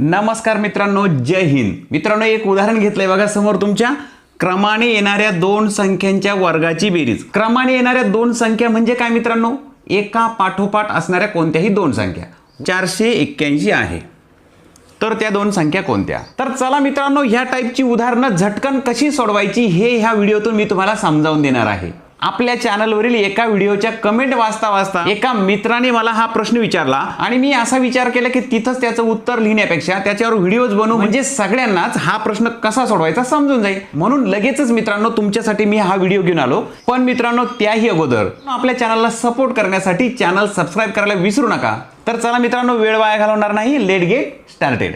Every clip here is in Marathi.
नमस्कार मित्रांनो जय हिंद. मित्रांनो एक उदाहरण घेतलंय बघा समोर तुमच्या. क्रमाने येणाऱ्या दोन संख्यांच्या वर्गाची बेरीज. क्रमाने येणाऱ्या दोन संख्या म्हणजे काय मित्रांनो? एका पाठोपाठ असणाऱ्या कोणत्याही दोन संख्या. चारशे एक्क्याऐंशी आहे. तर त्या दोन संख्या कोणत्या? तर चला मित्रांनो ह्या टाईपची उदाहरणं झटकन कशी सोडवायची हे ह्या व्हिडिओतून मी तुम्हाला समजावून देणार आहे. आपल्या चॅनलवरील एका व्हिडिओच्या कमेंट वाचता वाचता एका मित्राने मला हा प्रश्न विचारला. आणि मी असा विचार केला की तिथंच त्याचं उत्तर लिहिण्यापेक्षा त्याच्यावर व्हिडिओज बनवू म्हणजे सगळ्यांनाच हा प्रश्न कसा सोडवायचा समजून जाईल. म्हणून लगेचच मित्रांनो तुमच्यासाठी मी हा व्हिडिओ घेऊन आलो. पण मित्रांनो त्याही अगोदर आपल्या चॅनलला सपोर्ट करण्यासाठी चॅनल सबस्क्राईब करायला विसरू नका. तर चला मित्रांनो वेळ वाया घालवणार नाही. लेट गेट स्टार्टेड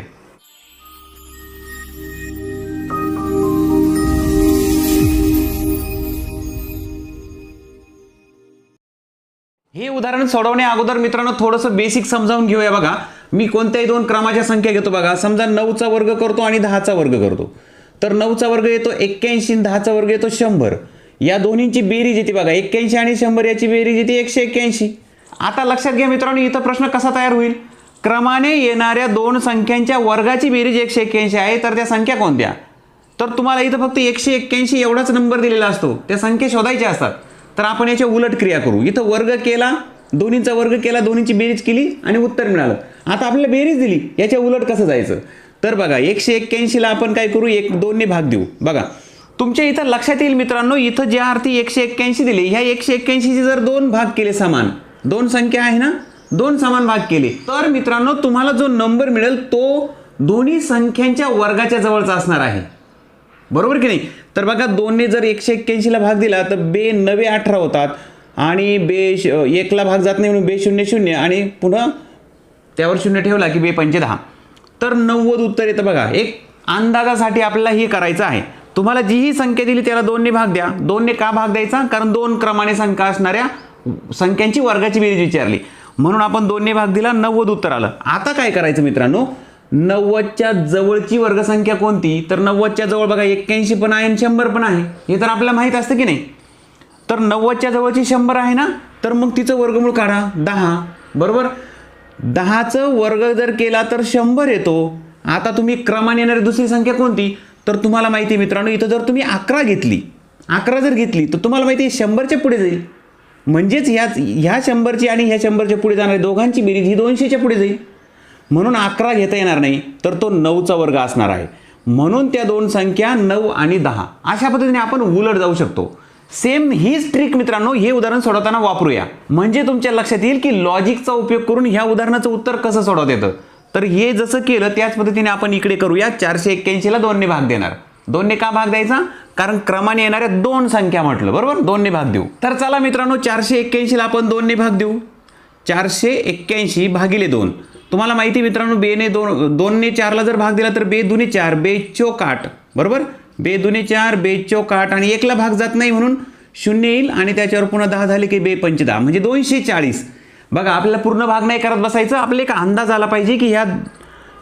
हे उदाहरण सोडवण्या अगोदर मित्रांनो थोडंसं बेसिक समजावून घेऊया बघा. मी कोणत्याही दोन क्रमाच्या संख्या घेतो बघा. समजा नऊचा वर्ग करतो आणि दहाचा वर्ग करतो. तर नऊचा वर्ग येतो एक्क्याऐंशी दहाचा वर्ग येतो शंभर. या दोन्हींची बेरीज येते बघा. एक्क्याऐंशी आणि शंभर याची बेरीज येते एकशे एक्क्याऐंशी. आता लक्षात घ्या मित्रांनो इथं प्रश्न कसा तयार होईल? क्रमाने येणाऱ्या दोन संख्यांच्या वर्गाची बेरीज एकशे एक्क्याऐंशी आहे तर त्या संख्या कोणत्या? तर तुम्हाला इथं फक्त एकशे एक्क्याऐंशी एवढाच नंबर दिलेला असतो. त्या संख्या शोधायच्या असतात. तर आपण याच्या उलट क्रिया करू. इथं वर्ग केला दोन्हीचा वर्ग केला दोन्हीची बेरीज केली आणि उत्तर मिळालं. आता आपल्याला बेरीज दिली याच्या उलट कसं जायचं? तर बघा एकशे एक्क्याऐंशीला आपण काय करू? एक दोनने भाग देऊ. बघा तुमच्या इथं लक्षात येईल मित्रांनो इथं ज्या अर्थी एकशे एक्क्याऐंशी दिली ह्या एकशे एक्क्याऐंशीचे जर दोन भाग केले समान दोन संख्या आहे ना दोन समान भाग केले तर मित्रांनो तुम्हाला जो नंबर मिळेल तो दोन्ही संख्यांच्या वर्गाच्या जवळचा असणार आहे. बरोबर की नाही? तर बघा दोनने जर एकशे एक्क्याऐंशीला भाग दिला तर बे नवे अठरा होतात आणि बे श- एकला भाग जात नाही म्हणून बे शून्य शून्य आणि पुन्हा त्यावर शून्य ठेवला की बे पंचे दहा. तर नव्वद उत्तर येतं बघा. एक अंदाजासाठी आपल्याला हे करायचं आहे. तुम्हाला जी ही संख्या दिली त्याला दोनने भाग द्या. दोनने का भाग द्यायचा? कारण दोन क्रमाने संख्या असणाऱ्या संख्यांची वर्गाची बेरीज विचारली. म्हणून आपण दोनने भाग दिला नव्वद उत्तर आलं. आता काय करायचं मित्रांनो? नव्वदच्या जवळची वर्गसंख्या कोणती? तर नव्वदच्या जवळ बघा एक्क्याऐंशी पण आहे आणि शंभर पण आहे. हे तर आपल्याला माहीत असतं की नाही? तर नव्वदच्या जवळची शंभर आहे ना? तर मग तिचं वर्गमूळ काढा दहा. बरोबर? दहाचं वर्ग जर केला तर शंभर येतो. आता तुम्ही क्रमाने येणारी दुसरी संख्या कोणती? तर तुम्हाला माहिती आहे मित्रांनो इथं जर तुम्ही अकरा घेतली अकरा जर घेतली तर तुम्हाला माहिती आहे शंभरच्या पुढे जाईल. म्हणजेच ह्याच ह्या शंभरची आणि ह्या शंभरच्या पुढे जाणारी दोघांची बेरीज ही दोनशेच्या पुढे जाईल. म्हणून अकरा घेता येणार नाही तर तो नऊचा वर्ग असणार आहे. म्हणून त्या दोन संख्या नऊ आणि दहा. अशा पद्धतीने आपण उलट जाऊ शकतो. सेम हीच ट्रिक मित्रांनो हे उदाहरण सोडवताना वापरूया. म्हणजे तुमच्या लक्षात येईल की लॉजिकचा उपयोग करून ह्या उदाहरणाचं उत्तर कसं सोडवता येतं? तर हे जसं केलं त्याच पद्धतीने आपण इकडे करूया. चारशे एक्क्याऐंशीला दोनने भाग देणार. दोनने का भाग द्यायचा? कारण क्रमाने येणाऱ्या दोन संख्या म्हटलं बरोबर? दोनने भाग देऊ. तर चला मित्रांनो चारशे एक्क्याऐंशीला आपण दोनने भाग देऊ. चारशे एक्क्याऐंशी भागिले दोन. तुम्हाला माहिती मित्रांनो बेने दोन दोनने चारला जर भाग दिला तर बे दुने चार बे चोकाट. बरोबर? बे दुने चार बे चोकाट आणि एकला भाग जात नाही म्हणून शून्य येईल आणि त्याच्यावर पुन्हा दहा झाले की बे पंच दहा म्हणजे दोनशे चाळीस. बघा आपल्याला पूर्ण भाग नाही करत बसायचं. आपला एक अंदाज आला पाहिजे की ह्या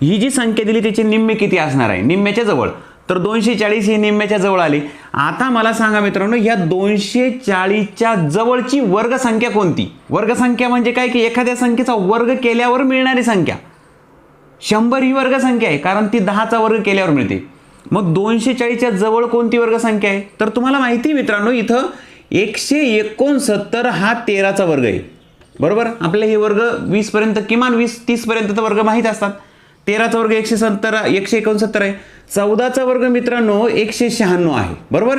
ही जी संख्या दिली त्याची निम्मे किती असणार आहे? निम्म्याच्या जवळ. तर दोनशे चाळीस ही निम्म्याच्या जवळ आली. आता मला सांगा मित्रांनो ह्या दोनशे चाळीसच्या जवळची वर्गसंख्या कोणती? वर्गसंख्या म्हणजे काय की एखाद्या संख्येचा वर्ग केल्यावर मिळणारी संख्या. शंभर ही वर्गसंख्या आहे कारण ती दहाचा वर्ग केल्यावर मिळते. मग दोनशे चाळीसच्या जवळ कोणती वर्गसंख्या आहे? तर तुम्हाला माहिती आहे मित्रांनो इथं एकशे एकोणसत्तर हा तेराचा वर्ग आहे. बरोबर? आपले हे वर्ग वीसपर्यंत किमान वीस तीसपर्यंतचा वर्ग माहीत असतात. तेराचा वर्ग एकशे सत्तर एकशे एकोणसत्तर आहे. चौदाचा वर्ग मित्रांनो एकशे शहाण्णव आहे. बरोबर?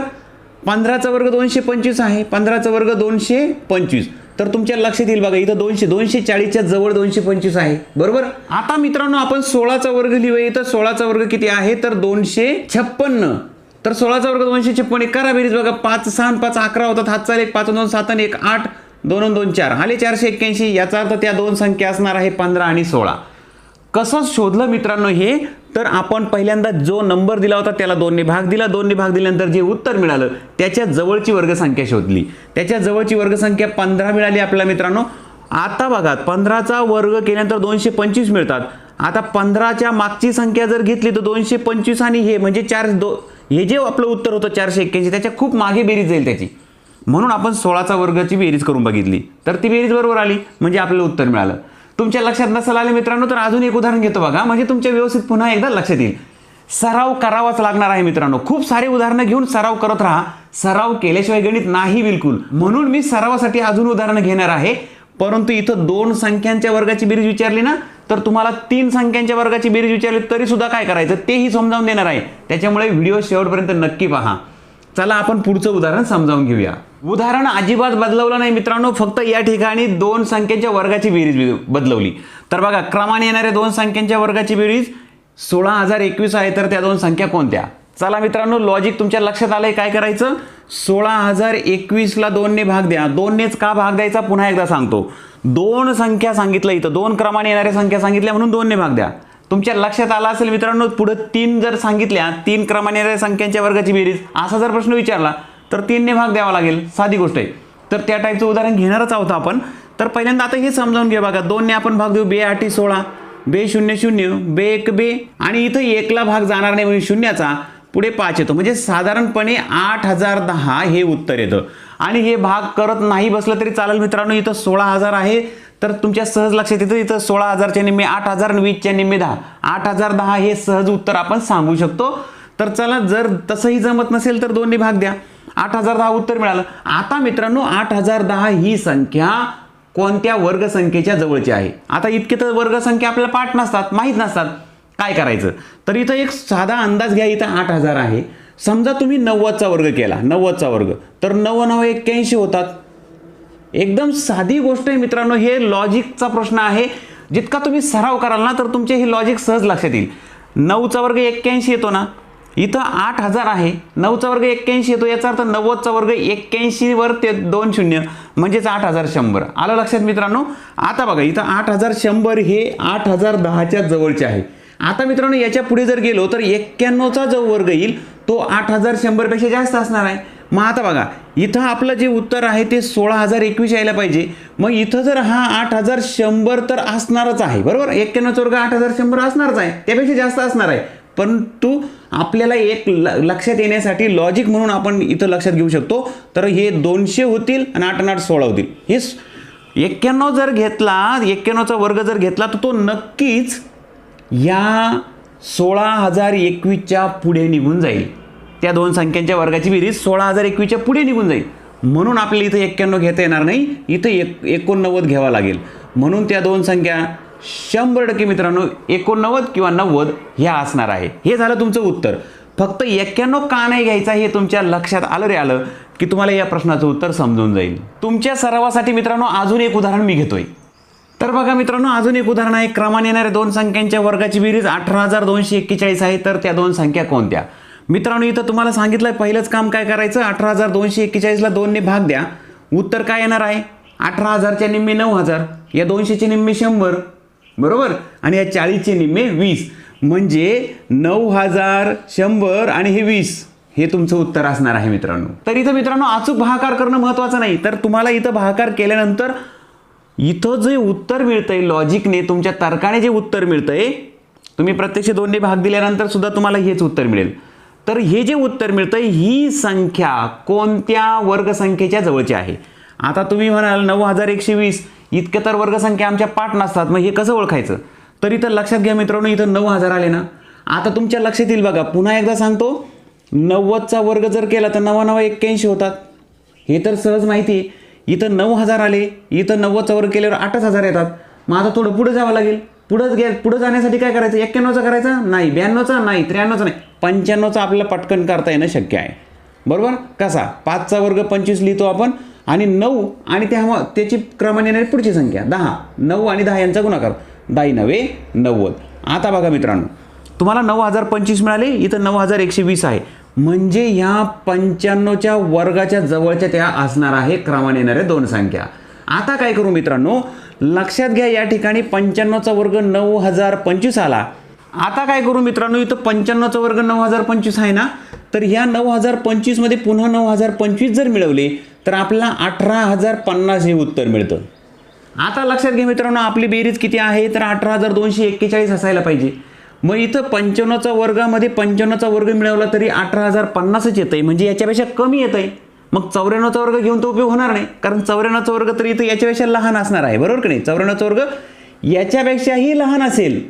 पंधराचा वर्ग दोनशे पंचवीस आहे. पंधराचा वर्ग दोनशे पंचवीस. तर तुमच्या लक्षात येईल बघा इथं दोनशे दोनशे चाळीसच्या जवळ दोनशे पंचवीस आहे. बरोबर? आता मित्रांनो आपण सोळाचा वर्ग लिहूया. इथं सोळाचा वर्ग किती आहे? तर दोनशे छप्पन्न. तर सोळाचा वर्ग दोनशे छप्पन एक करा बेरीज बघा. पाच सहा पाच अकरा होतात. हात चाल एक पाच दोन सात आणि एक आठ दोन दोन चार. आले चारशे एक्क्याऐंशी. याचा अर्थ त्या दोन संख्या असणार आहे पंधरा आणि सोळा. कसं शोधलं मित्रांनो हे? तर आपण पहिल्यांदा जो नंबर दिला होता त्याला दोनने भाग दिला. दोनने भाग दिल्यानंतर जे उत्तर मिळालं त्याच्या जवळची वर्गसंख्या शोधली. त्याच्या जवळची वर्गसंख्या पंधरा मिळाली आपल्याला मित्रांनो. आता बघा पंधराचा वर्ग केल्यानंतर दोनशे पंचवीस मिळतात. आता पंधराच्या मागची संख्या जर घेतली तर दोनशे पंचवीस आणि हे म्हणजे चार दो हे जे आपलं उत्तर होतं चारशे एक्क्याऐंशी त्याच्या खूप मागे बेरीज जाईल त्याची. म्हणून आपण सोळाचा वर्गाची बेरीज करून बघितली. तर ती बेरीज बरोबर आली म्हणजे आपल्याला उत्तर मिळालं. तुमच्या लक्षात नसेल आले मित्रांनो तर अजून एक उदाहरण घेतो बघा. म्हणजे तुमच्या व्यवस्थित पुन्हा एकदा लक्षात येईल. सराव करावाच लागणार आहे मित्रांनो. खूप सारे उदाहरणं घेऊन सराव करत राहा. सराव केल्याशिवाय गणित नाही बिलकुल. म्हणून मी सरावासाठी अजून उदाहरणं घेणार आहे. परंतु इथं दोन संख्यांच्या वर्गाची बेरीज विचारली ना तर तुम्हाला तीन संख्यांच्या वर्गाची बेरीज विचारली तरी सुद्धा काय करायचं तेही समजावून देणार आहे. त्याच्यामुळे व्हिडिओ शेवटपर्यंत नक्की पहा. चला आपण पुढचं उदाहरण समजावून घेऊया. उदाहरण अजिबात बदलवलं नाही मित्रांनो फक्त या ठिकाणी दोन संख्यांच्या वर्गाची बेरीज बदलवली. तर बघा क्रमाने येणाऱ्या दोन संख्यांच्या वर्गाची बेरीज सोळा हजार एकवीस आहे तर त्या दोन संख्या कोणत्या? चला मित्रांनो लॉजिक तुमच्या लक्षात आलंय काय करायचं? सोळा हजार एकवीसला दोनने भाग द्या. दोननेच का भाग द्यायचा? पुन्हा एकदा सांगतो. दोन संख्या सांगितलं इथं. दोन क्रमाने येणाऱ्या संख्या सांगितल्या म्हणून दोनने भाग द्या. तुमच्या लक्षात आला असेल मित्रांनो पुढे तीन जर सांगितल्या तीन क्रमाने संख्यांच्या वर्गाची बेरीज असा जर प्रश्न विचारला तर तीनने भाग द्यावा लागेल. साधी गोष्ट आहे. तर त्या टाईपचं उदाहरण घेणारच आहोत आपण. तर पहिल्यांदा आता हे समजावून घ्या बघा. दोनने आपण भाग देऊ. बे आठी सोळा. बे शून्य शून्य. बे एक बे. आणि इथं एकला भाग जाणार नाही म्हणजे शून्याचा पुढे पाच येतो. म्हणजे साधारणपणे आठ हजार दहा हे उत्तर येतं. आणि हे भाग करत नाही बसलं तरी चालेल मित्रांनो. इथं सोळा हजार आहे. तर तुमच्या सहज लक्षात येतं इथं सोळा हजारच्या निम्मे आठ हजार आणि वीसच्या निम्मे दहा. आठ हजार दहा हे सहज उत्तर आपण सांगू शकतो. तर चला जर तसंही जमत नसेल तर दोन्ही भाग द्या. आठ हजार दहा उत्तर मिळालं. आता मित्रांनो आठ हजार दहा ही संख्या कोणत्या वर्गसंख्येच्या जवळची आहे? आता इतके तर वर्गसंख्या आपल्याला पाठ नसतात माहीत नसतात. काय करायचं? तर इथं एक साधा अंदाज घ्या इथं आठ हजार आहे. समजा तुम्ही नव्वदचा वर्ग केला नव्वदचा वर्ग. तर नव्वद नव्वद एक्क्याऐंशी होतात. एकदम साधी गोष्ट आहे मित्रांनो हे लॉजिकचा प्रश्न आहे. जितका तुम्ही सराव कराल ना तर तुमचे हे लॉजिक सहज लक्षात येईल. नऊचा वर्ग एक्क्याऐंशी येतो ना इथं आठ हजार आहे. नऊचा वर्ग एक्क्याऐंशी येतो याचा अर्थ नव्वदचा वर्ग एक्क्याऐंशीवर ते दोन शून्य म्हणजेच आठ हजार शंभर. आलं लक्षात मित्रांनो? आता बघा इथं आठ हजार शंभर हे आठ हजार दहाच्या जवळचे आहे. आता मित्रांनो याच्यापुढे जर गेलो तर एक्क्याण्णवचा जो वर्ग येईल तो आठ हजार शंभरपेक्षा जास्त असणार आहे. मग आता बघा इथं आपलं जे उत्तर आहे ते सोळा हजार एकवीस यायला पाहिजे. मग इथं जर हा आठ हजार शंभर तर असणारच आहे बरोबर? एक्क्याण्णवचा वर्ग आठ हजार शंभर असणारच आहे त्यापेक्षा जास्त असणार आहे. परंतु आपल्याला एक ल लक्षात येण्यासाठी लॉजिक म्हणून आपण इथं लक्षात घेऊ शकतो. तर हे दोनशे होतील आणि आठ आठ सोळा होतील. हे एक्क्याण्णव जर घेतला एक्क्याण्णवचा वर्ग जर घेतला तर तो नक्कीच या सोळा हजार एकवीसच्या पुढे निघून जाईल. त्या दोन संख्यांच्या वर्गाची बेरीज सोळा हजार एकवीसच्या पुढे निघून जाईल. म्हणून आपल्याला इथं एक्क्याण्णव घेता येणार नाही. इथं एक एकोणनव्वद घ्यावा लागेल. म्हणून त्या दोन संख्या शंभर टक्के मित्रांनो एकोणनव्वद किंवा नव्वद ह्या असणार आहे. हे झालं तुमचं उत्तर. फक्त एक्क्याण्णव का नाही घ्यायचा हे तुमच्या लक्षात आलं रे आलं की तुम्हाला या प्रश्नाचं उत्तर समजून जाईल. तुमच्या सरावासाठी मित्रांनो अजून एक उदाहरण मी घेतोय. तर बघा मित्रांनो अजून एक उदाहरण आहे. क्रमाने येणाऱ्या दोन संख्यांच्या वर्गाची बेरीज अठरा हजार दोनशे एक्केचाळीस आहे. तर त्या दोन संख्या कोणत्या? मित्रांनो इथं तुम्हाला सांगितलं पहिलंच काम काय करायचं? अठरा हजार दोनशे एक्केचाळीसला दोनने भाग द्या. उत्तर काय येणार आहे? अठरा हजारच्या निम्मे नऊ हजार. या दोनशेचे निम्मे शंभर. बरोबर? आणि या चाळीसचे निम्मे वीस. म्हणजे नऊ हजार शंभर आणि हे वीस. हे तुमचं उत्तर असणार आहे मित्रांनो. तर इथं मित्रांनो अचूक भागाकार करणं महत्त्वाचं नाही. तर तुम्हाला इथं भागाकार केल्यानंतर इथं जे उत्तर मिळतंय लॉजिकने तुमच्या तर्काने जे उत्तर मिळतंय तुम्ही प्रत्यक्ष दोनने भाग दिल्यानंतर सुद्धा तुम्हाला हेच उत्तर मिळेल. तर हे जे उत्तर मिळतं ही संख्या कोणत्या वर्गसंख्येच्या जवळची आहे? आता तुम्ही म्हणाल नऊ हजार एकशे वीस इतक्या तर वर्गसंख्या आमच्या पाठ नसतात मग हे कसं ओळखायचं? तर इथं लक्षात घ्या मित्रांनो इथं नऊ हजार आले ना. आता तुमच्या लक्षात येईल बघा पुन्हा एकदा सांगतो नव्वदचा वर्ग जर केला तर नवा नवा एक्क्याऐंशी होतात. हे तर सहज माहिती आहे. इथं नऊ हजार आले इथं नव्वदचा वर्ग केल्यावर आठच हजार येतात. मग आता थोडं पुढे जावं लागेल. पुढं गे पुढं जाण्यासाठी काय करायचं? एक्क्याण्णवचा करायचा? नाही. ब्याण्णवचा? नाही. त्र्याण्णवचा नाही. पंच्याण्णवचा आपल्याला पटकन करता येणं शक्य आहे. बरोबर? कसा? पाचचा वर्ग पंचवीस लिहितो आपण. आणि नऊ आणि त्या त्याची क्रमाने येणारी पुढची संख्या. दहा. नऊ आणि दहा यांचा गुणाकार. दाई नव्हे नव्वद. आता बघा मित्रांनो. तुम्हाला नऊ हजार पंचवीस मिळाले. इथं नऊ हजार एकशे वीस आहे. म्हणजे ह्या पंच्याण्णवच्या वर्गाच्या जवळच्या त्या असणार आहे क्रमाने येणाऱ्या दोन संख्या. आता काय करू मित्रांनो? लक्षात घ्या या ठिकाणी पंच्याण्णवचा वर्ग नऊ हजार पंचवीस आला. आता काय करू मित्रांनो इथं पंच्याण्णवचा वर्ग नऊ हजार पंचवीस आहे ना? तर ह्या नऊ हजार पंचवीसमध्ये पुन्हा नऊ हजार पंचवीस जर मिळवले तर आपल्याला अठरा हजार पन्नास हे उत्तर मिळतं. आता लक्षात घ्या मित्रांनो आपली बेरीज किती आहे? तर अठरा हजार दोनशे एक्केचाळीस असायला पाहिजे. मग इथं पंच्याण्णवचा वर्गामध्ये पंच्याण्णवचा वर्ग मिळवला तरी अठरा हजार पन्नासच येतं आहे म्हणजे याच्यापेक्षा कमी येत आहे मग चौऱ्याण्णवचा वर्ग घेऊन तो उपयोग होणार नाही. कारण चौऱ्याण्णवचा वर्ग तरी इथं याच्यापेक्षा लहान असणार आहे. बरोबर की नाही? चौऱ्याण्णवचा वर्ग याच्यापेक्षाही लहान असेल.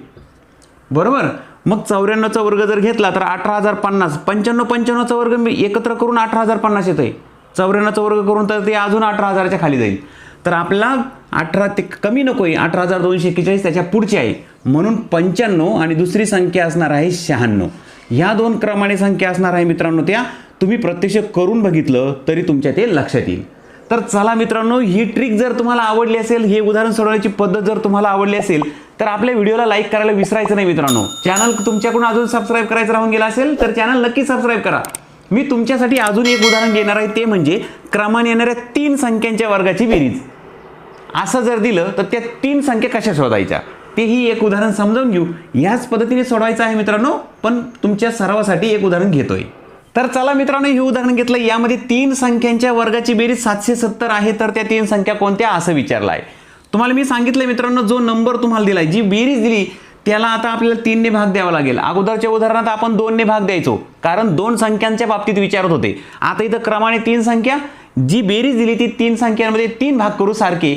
बरोबर? मग चौऱ्याण्णवचा वर्ग जर घेतला तर अठरा हजार पन्नास पंच्याण्णव पंच्याण्णवचा वर्ग मी एकत्र करून अठरा हजार पन्नास येतोय. चौऱ्याण्णवचा वर्ग करून तर ते अजून अठरा हजाराच्या खाली जाईल. तर आपला अठरा ते कमी नको आहे अठरा हजार दोनशे एक्केचाळीस त्याच्या पुढची आहे. म्हणून पंच्याण्णव आणि दुसरी संख्या असणार आहे शहाण्णव. ह्या दोन क्रमाने संख्या असणार आहे मित्रांनो त्या तुम्ही प्रत्यक्ष करून बघितलं तरी तुमच्या ते लक्षात येईल. तर चला मित्रांनो ही ट्रिक जर तुम्हाला आवडली असेल हे उदाहरण सोडवण्याची पद्धत जर तुम्हाला आवडली असेल तर आपल्या व्हिडिओला लाईक करायला विसरायचं नाही मित्रांनो. चॅनल तुमच्याकडून अजून सबस्क्राईब करायचं राहून गेला असेल तर चॅनल नक्की सबस्क्राईब करा. मी तुमच्यासाठी अजून एक उदाहरण घेणार आहे ते म्हणजे क्रमाने येणाऱ्या तीन संख्यांच्या वर्गाची बेरीज. असं जर दिलं तर त्या तीन संख्या कशा शोधायच्या? तेही एक उदाहरण समजावून घेऊ. याच पद्धतीने सोडवायचं आहे मित्रांनो पण तुमच्या सरावासाठी एक उदाहरण घेतोय. तर चला मित्रांनो हे उदाहरण घेतलं. यामध्ये तीन संख्यांच्या वर्गाची बेरीज सातशे सत्तर आहे तर त्या तीन संख्या कोणत्या? असं विचारलं आहे तुम्हाला मी सांगितलं मित्रांनो जो नंबर तुम्हाला दिलाय जी बेरीज दिली त्याला आता आपल्याला तीनने भाग द्यावा लागेल. अगोदरच्या उदाहरणात आपण दोनने भाग द्यायचो कारण दोन संख्यांच्या बाबतीत विचारत होते. आता इथं क्रमाने तीन संख्या जी बेरीज दिली ती तीन संख्यांमध्ये तीन भाग करू सारखे.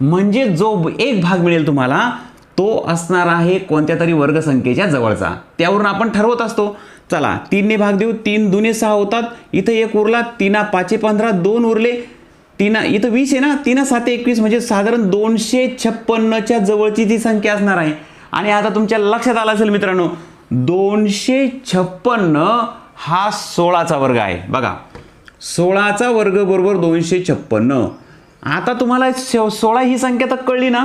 म्हणजे जो एक भाग मिळेल तुम्हाला तो असणार आहे कोणत्या तरी वर्गसंख्येच्या जवळचा. त्यावरून आपण ठरवत असतो. चला तीनने भाग देऊ. तीन दुने सहा होतात. इथं एक उरला तीना पाचशे पंधरा दोन उरले. तीना इथं वीस आहे ना? तीना सात एकवीस म्हणजे साधारण दोनशे छप्पन्नच्या जवळची ती संख्या असणार आहे. आणि आता तुमच्या लक्षात आलं असेल मित्रांनो दोनशे छप्पन्न हा सोळाचा वर्ग आहे. बघा सोळाचा वर्ग बरोबर दोनशे छप्पन्न. आता तुम्हाला सोळा ही संख्या तर कळली ना?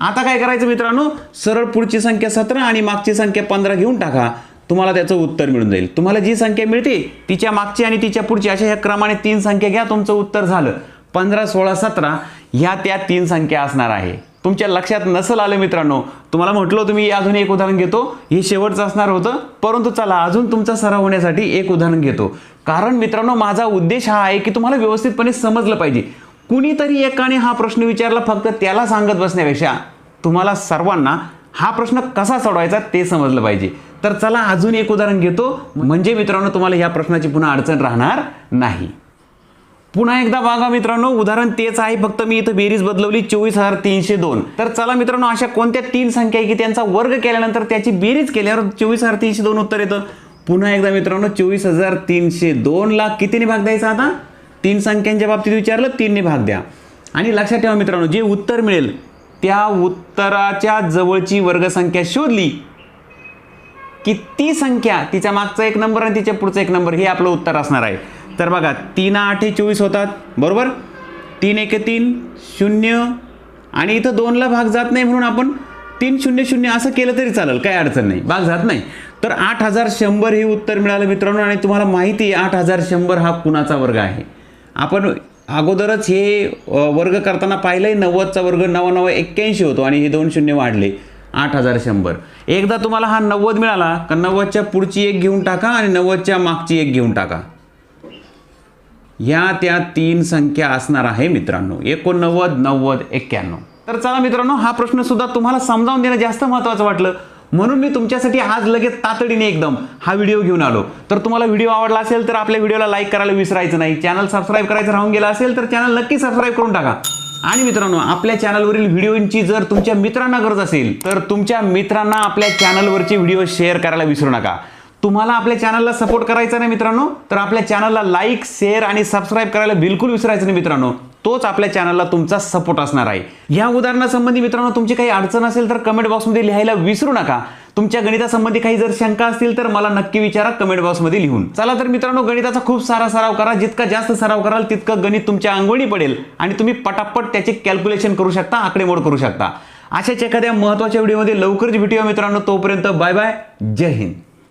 आता काय करायचं मित्रांनो? सरळ पुढची संख्या सतरा आणि मागची संख्या पंधरा घेऊन टाका. तुम्हाला त्याचं उत्तर मिळून जाईल. तुम्हाला जी संख्या मिळते तिच्या मागची आणि तिच्या पुढची अशा ह्या क्रमाने तीन संख्या घ्या तुमचं उत्तर झालं. पंधरा सोळा सतरा ह्या त्या तीन संख्या असणार आहे. तुमच्या लक्षात नसल आलं मित्रांनो? तुम्हाला म्हटलं तुम्ही अजून एक उदाहरण घेतो. हे शेवटचं असणार होतं. परंतु चला अजून तुमचा सराव होण्यासाठी एक उदाहरण घेतो. कारण मित्रांनो माझा उद्देश हा आहे की तुम्हाला व्यवस्थितपणे समजलं पाहिजे. कुणीतरी एकाने हा प्रश्न विचारला फक्त त्याला सांगत बसण्यापेक्षा तुम्हाला सर्वांना हा प्रश्न कसा सोडवायचा ते समजलं पाहिजे. तर चला अजून एक उदाहरण घेतो. म्हणजे मित्रांनो तुम्हाला ह्या प्रश्नाची पुन्हा अडचण राहणार नाही. पुन्हा एकदा बघा मित्रांनो उदाहरण तेच आहे. फक्त मी इथं बेरीज बदलवली चोवीस हजार तीनशे दोन. तर चला मित्रांनो अशा कोणत्या तीन संख्या आहे की त्यांचा वर्ग केल्यानंतर त्याची बेरीज केल्यावर चोवीस हजार तीनशे दोन उत्तर येतं? पुन्हा एकदा मित्रांनो चोवीस हजार तीनशे दोनला कितीने भाग द्यायचा आता? तीन संख्यांच्या बाबतीत विचारलं तीनने भाग द्या. आणि लक्षात ठेवा मित्रांनो जे उत्तर मिळेल त्या उत्तराच्या जवळची वर्गसंख्या शोधली की ती संख्या तिच्या मागचा एक नंबर आणि तिच्या पुढचा एक नंबर हे आपलं उत्तर असणार आहे. तर बघा तीन आठे चोवीस होतात बरोबर? तीन एक तीन शून्य आणि इथं दोनला भाग जात नाही म्हणून आपण तीन शून्य शून्य असं केलं तरी चालेल काही अडचण नाही भाग जात नाही. तर आठ हजार शंभर हे उत्तर मिळालं मित्रांनो आणि तुम्हाला माहिती आहे आठ हजार शंभर हा कुणाचा वर्ग आहे? आपण अगोदरच हे वर्ग करताना पाहिलंय नव्वदचा वर्ग नवनव एक्क्याऐंशी होतो आणि हे दोन शून्य वाढले आठ हजार शंभर. एकदा तुम्हाला हा नव्वद मिळाला का नव्वदच्या पुढची एक घेऊन टाका आणि नव्वदच्या मागची एक घेऊन टाका. या त्या तीन संख्या असणार आहे मित्रांनो. एकोणनव्वद नव्वद एक्क्याण्णव. तर चला मित्रांनो हा प्रश्न सुद्धा तुम्हाला समजावून देणं जास्त महत्त्वाचं वाटलं. म्हणून मी तुमच्यासाठी आज लगेच तातडीने एकदम हा व्हिडिओ घेऊन आलो. तर तुम्हाला व्हिडिओ आवडला असेल तर आपल्या व्हिडिओला लाईक करायला विसरायचं नाही. चॅनल सबस्क्राईब करायचं राहून गेला असेल तर चॅनल नक्की सबस्क्राईब करून टाका. आणि मित्रांनो आपल्या चॅनलवरील व्हिडिओची जर तुमच्या मित्रांना गरज असेल तर तुमच्या मित्रांना आपल्या चॅनलवरचे व्हिडिओ शेअर करायला विसरू नका. तुम्हाला आपल्या चॅनलला सपोर्ट करायचा नाही मित्रांनो तर आपल्या चॅनलला लाईक शेअर आणि सबस्क्राईब करायला बिलकुल विसरायचं नाही मित्रांनो. तोच आपल्या चॅनलला तुमचा सपोर्ट असणार आहे. या उदाहरणासंबंधी मित्रांनो तुमची काही अडचण असेल तर कमेंट बॉक्समध्ये लिहायला विसरू नका. तुमच्या गणितासंबंधी काही जर शंका असतील तर मला नक्की विचारा कमेंट बॉक्समध्ये लिहून. चला तर मित्रांनो गणिताचा खूप सारा सराव करा. जितका जास्त सराव कराल तितकं गणित तुमच्या अंगवणी पडेल आणि तुम्ही पटापट त्याचे कॅल्क्युलेशन करू शकता आकडेमोड करू शकता. अशाच एखाद्या महत्त्वाच्या व्हिडिओमध्ये लवकरच भेटूया मित्रांनो. तोपर्यंत बाय बाय जय हिंद.